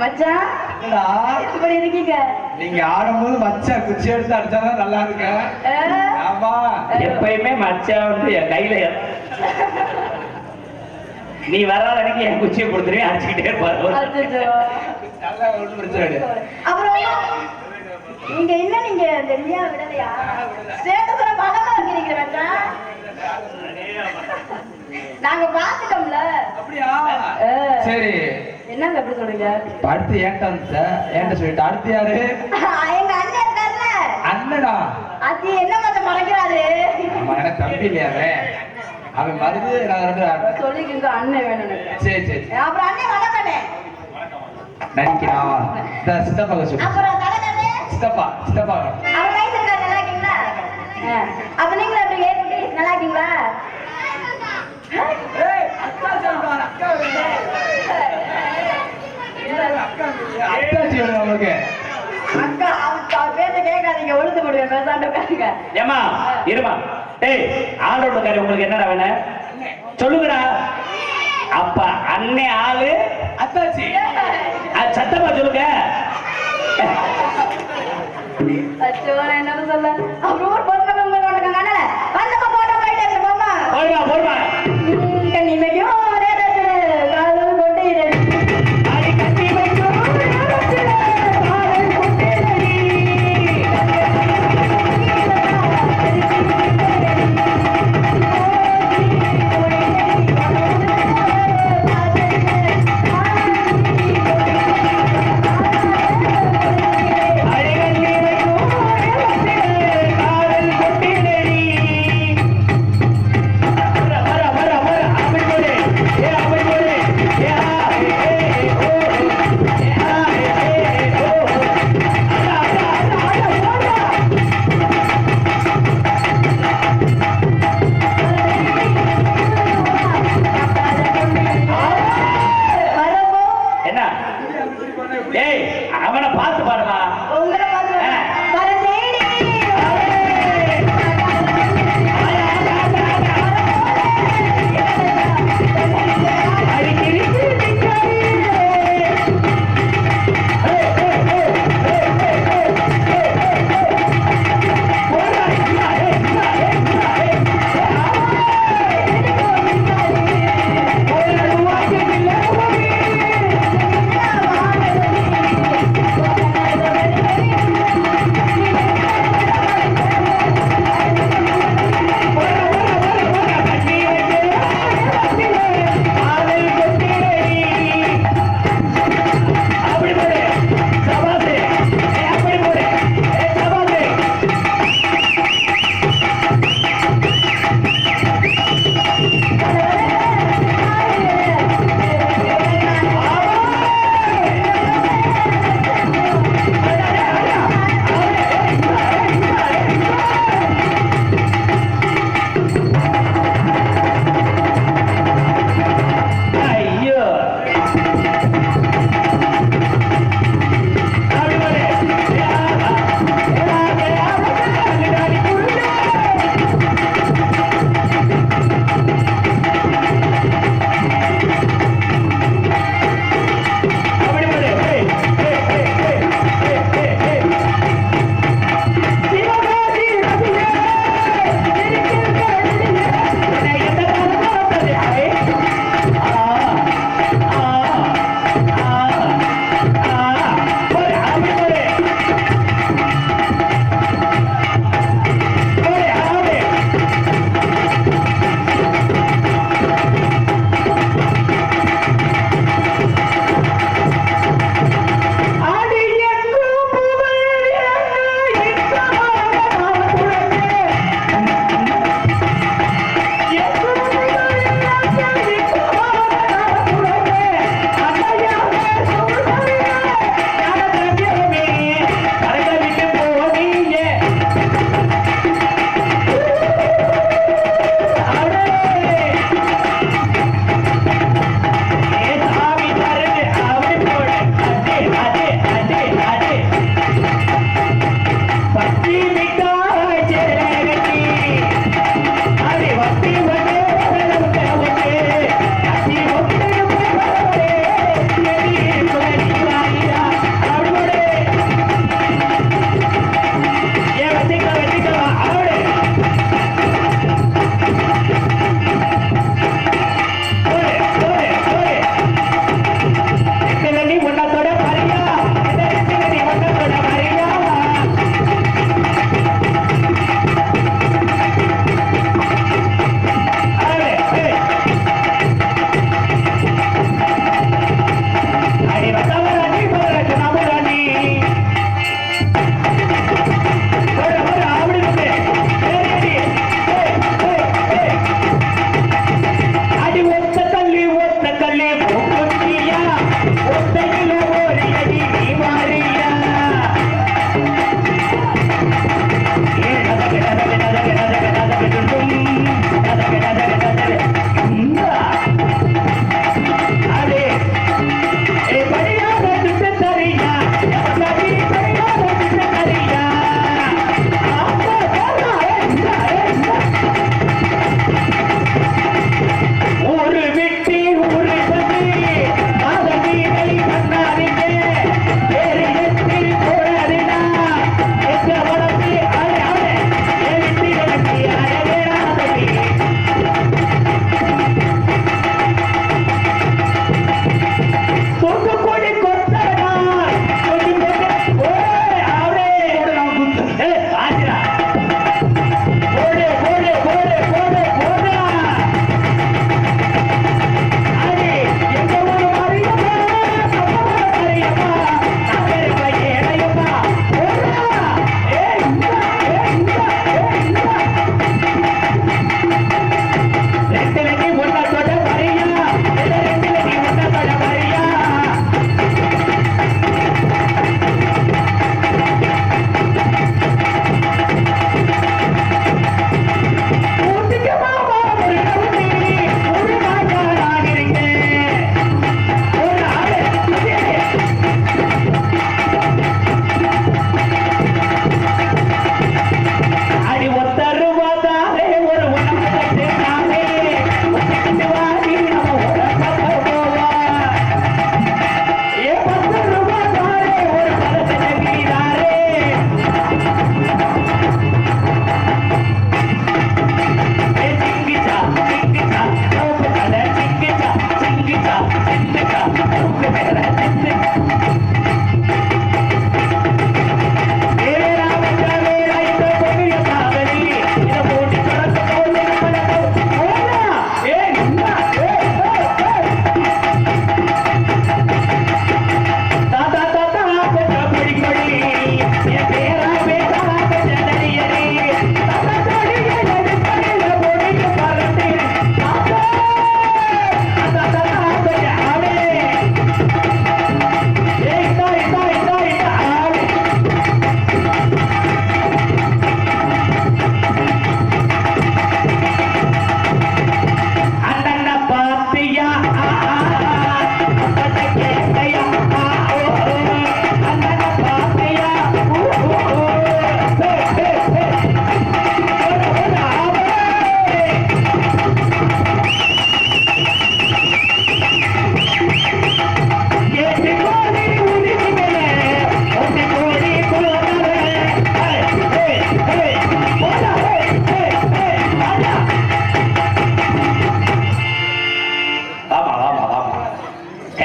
மச்சான் என்னடா? எப்படி இருக்கீங்க நீங்க ஆடும்போது மச்சான் குச்சி எடுத்து அடிச்சாதான் நல்லா இருக்க ஆ? ஆமா எப்பயுமே மச்சான் வந்து என் கையில நீ வராத வரைக்கும் என் குச்சியை கொடுத்துருவேன் அடிச்சுக்கிட்டே இருப்பாரு. அப்புறம் நீங்க என்ன நீங்க? இந்த லியா விடலையா? இருக்கிறீங்க மச்சான். நாங்க பாத்துட்டோம்ல அப்படியா. சரி. என்னங்க எப்படி சொல்றீங்க? அடுத்து ஏன்ட்ட வந்துட்ட ஏன்ட்ட சொல்லிட்டு அடுத்து யாரு? எங்க அண்ணன் இருக்காருல்ல. அண்ணனா? அது என்ன மச்சம் மறைக்கிறாரு? ஆமா எனக்கு தம்பி இல்லையா அவன்? அவன் மருந்து நான் ரெண்டு. சொல்லிக்கிங்க அண்ணன் வேணும். சரி சரி. அப்புறம் அண்ணன் வணக்கண்ணே நடிக்கிறான் இந்த சித்தப்பா சொல்லு. அப்புறம் தலைக்கண்ணே சித்தப்பா சித்தப்பா. வயசு இருக்கா நல்லா இருக்கீங்களா. அப்ப நீங்களும் எப்படி நல்லா இருக்கீங்களா? கேட்காதீங்க ஒழுத்து முடியும் பேசாண்டு ஏமா இருமா. டேய் ஆளோட காரி உங்களுக்கு என்னடா வேணும் சொல்லுங்கடா. அப்ப அண்ணே ஆளு அத்தாச்சி. அது சத்தமா சொல்லுங்க. அச்சோ என்ன சொல்ல அப்புறம் ஒரு பொண்ணு உங்க உனக்கு அண்ணன். வந்தப்ப போட்டோ போயிட்டே இருக்கு மாமா. போடுமா போடுமா.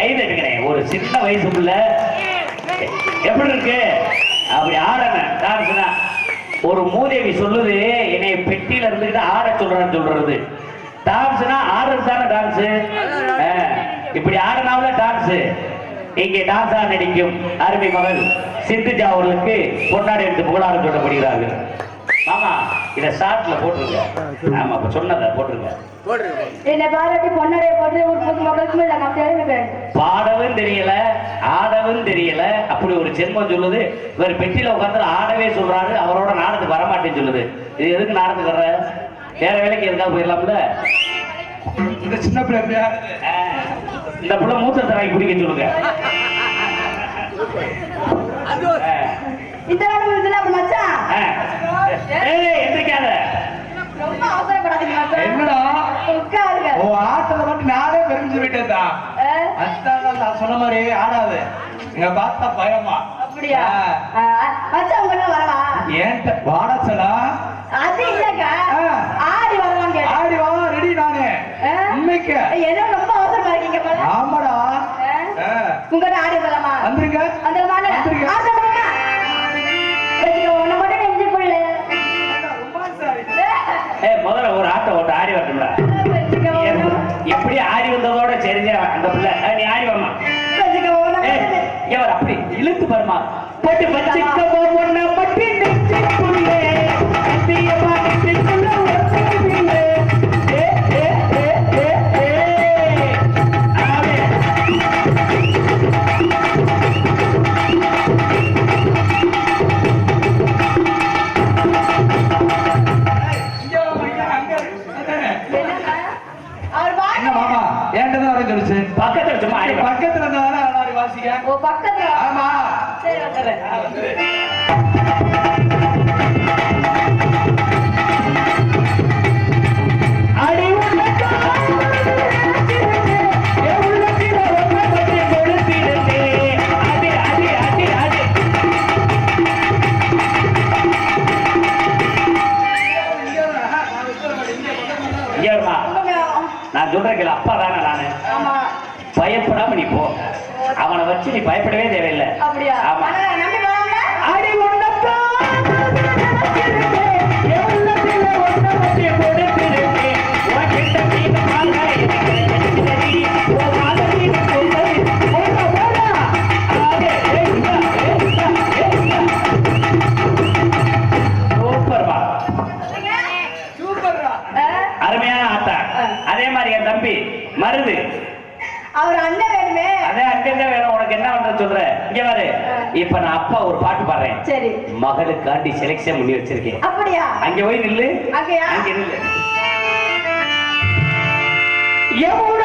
கைது எடுக்கிறேன். ஒரு சின்ன வயசு எப்படி இருக்கு? அப்படி ஆடணும். டான்ஸ்னா ஒரு மூதேவி சொல்லுது என்னை பெட்டியில இருந்துக்கிட்டு ஆட சொல்றேன்னு சொல்றது. டான்ஸ்னா ஆடுறது தானே டான்ஸ் இப்படி ஆடினாவில டான்ஸ் இங்கே டான்ஸா நடிக்கும் அருமை மகள் சிந்துஜா அவர்களுக்கு பொன்னாடி எடுத்து புகழாரம் சொல்லப்படுகிறார்கள் இத ஷார்ட்ல போட்டுருங்க. ஆமா இப்ப சொன்னதை போட்டுருங்க. என்னை பாராட்டி பொன்னடைய போட்டு ஒரு புது நான் தெரிவிக்கிறேன் பாடவும் தெரியல ஆடவும் தெரியல. அப்படி ஒரு ஜென்மம் சொல்லுது. இவர் பெட்டியில உட்காந்து ஆடவே சொல்றாரு. அவரோட நாடத்துக்கு வரமாட்டேன்னு சொல்லுது. இது எதுக்கு நாடத்துக்கு வர்ற? வேற வேலைக்கு எதுக்காக போயிடலாம்ல? இந்த சின்ன பிள்ளை இந்த புள்ள மூத்த தராய் குடிக்க சொல்லுங்க. இந்த அப்ப மச்சான்? எந்திரிக்காத. என்னடா? ஓ ஆட்டல மட்டும் நானே பெருமிச்சு நான் சொன்ன மாதிரி ஆடாது. இங்க பார்த்தா பயமா. அப்படியா? மச்சான் உங்கள்ட்ட வரவா? ஏன்ட்ட வாடாச்சலா அது இல்லக்கா ஆ. ஆடி ஆடி வா ரெடி நானு. ஏதோ ரொம்ப அவசரமா இருக்கீங்க ஆமாடா. உங்கள்ட்ட ஆடி வரலாமா? வந்துருங்க. அந்த ஏ முதல்ல ஒரு ஆட்டம் ஓட்டு ஆடி வரட்டும்ல. வச்சுக்க எப்படி ஆடி வந்ததோட சரிஞ்சா அந்த பிள்ளை. நீ ஆடி வாமா வச்சுக்க வர அப்படி இழுத்து பாருமா. போட்டு வச்சுக்கவோ தான் வர சொல்லுச்சு பக்கத்துல சும்மா. பக்கத்துல இருந்தா ஆடி வாசிக்க. ஓ பக்கத்துல. ஆமா. சரி வந்துடுறேன். சொல்றேன் அப்பா தானே நானு. பயப்படாம நீ போ. அவனை வச்சு நீ பயப்படவே தேவையில்லை. ஆமா. சரி. மகளுக்காண்டி செலக்ஷன் பண்ணி வச்சிருக்கேன். அப்படியா? அங்க போய் நில்லு. அங்கயா? அங்க நில்லு. யமுனா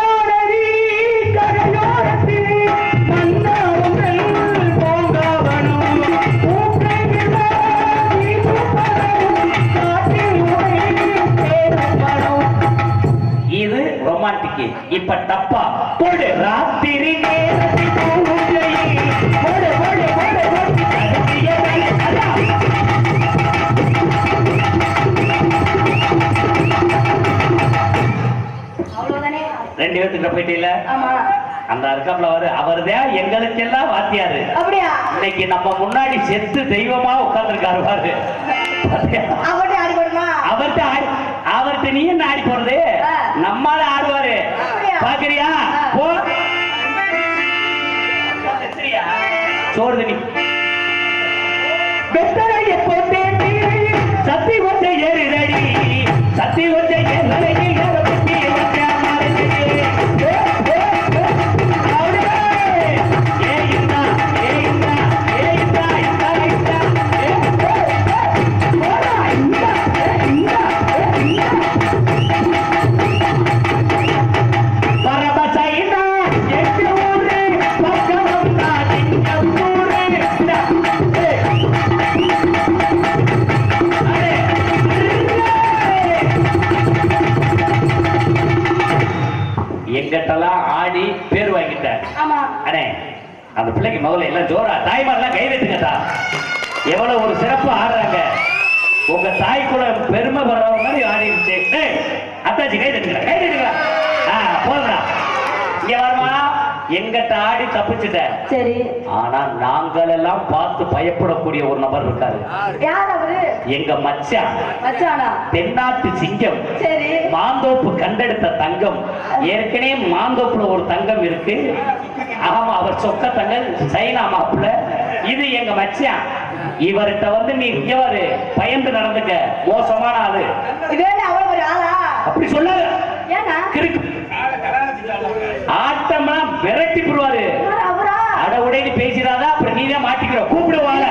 அந்த இருக்காப்ல வரு அவர்தான் எங்களுக்கெல்லாம் வாத்தியாரு. அப்படியா? இன்னைக்கு நம்ம முன்னாடி செத்து தெய்வமா உட்கார்ந்துருக்காரு பாரு? அவர்கிட்ட அவர்ட்ட நீ என்ன ஆடி போறது. நம்மால ஆடுவாரு? பாக்குறியா. போ? சோறு தண்ணி சத்தி ஒற்றை ஏறுதடி சத்தி எங்கிட்டலாம் ஆடி பேர் வாங்கிட்டேன் ஆமா. அண்ணே அந்த பிள்ளைக்கு முதல்ல எல்லாம் ஜோரா தாய்மாரெல்லாம் கை வைத்துக்கட்டா. எவ்வளவு ஒரு சிறப்பு ஆடுறாங்க. உங்க தாய் கூட பெருமை படுற மாதிரி ஆடிருச்சு ஏய், அத்தாச்சி கை தட்டுங்க கை தட்டுங்க ஆ போதுடா இங்க வரமா எங்கிட்ட ஆடி தப்பிச்சிட்ட. சரி. ஆனா நாங்கள் எல்லாம் பார்த்து பயப்படக்கூடிய ஒரு நபர் இருக்காரு. யார் அவரு? எங்க மச்சான் மச்சானா? தென்னாட்டு சிங்கம். சரி. மாந்தோப்பு கண்டெடுத்த தங்கம். ஏற்கனவே மாந்தோப்புல ஒரு தங்கம் இருக்கு. ஆமா அவர் சொக்க தங்கம் சைனா மாப்புல இது எங்க மச்சான் இவர்கிட்ட வந்து நீ பாரு பயந்து நடந்துக்க. மோசமான ஆளு. இதே ஆட்டமா விரட்டி போடுவாரு. அட உடையின்னு பேசிடாதா அப்புறம் நீதான் மாட்டிக்கிற. கூப்பிடுவாங்க